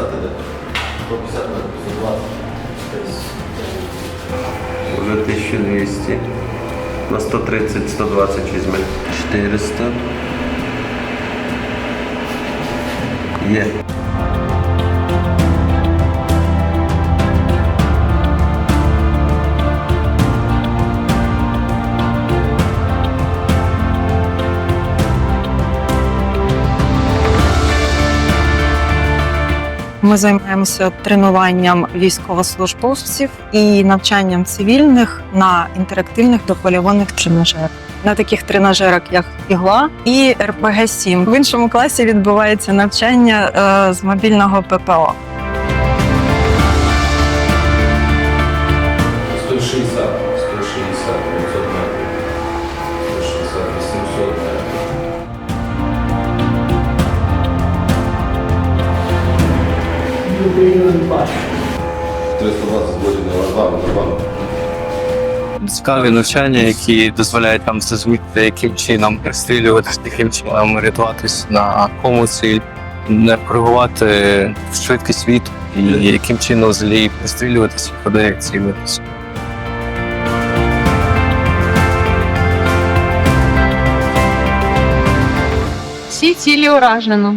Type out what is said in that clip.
150 Уже 1200. На 130, 120 візьме. 400. Є. Ми займаємося тренуванням військовослужбовців і навчанням цивільних на інтерактивних допольованих тренажерах. На таких тренажерах, як ігла і РПГ 7 В іншому класі відбувається навчання е, з мобільного ППО. 160, 160, 500 метрів. 320 злотів на вагу, на цікаві навчання, які дозволяють нам зрозуміти, яким чином пристрілюватися, яким чином рятуватись на кому ціль, не коригувати швидкість світу і яким чином взагалі пристрілюватися, куди як цілитися. Всі цілі уражено.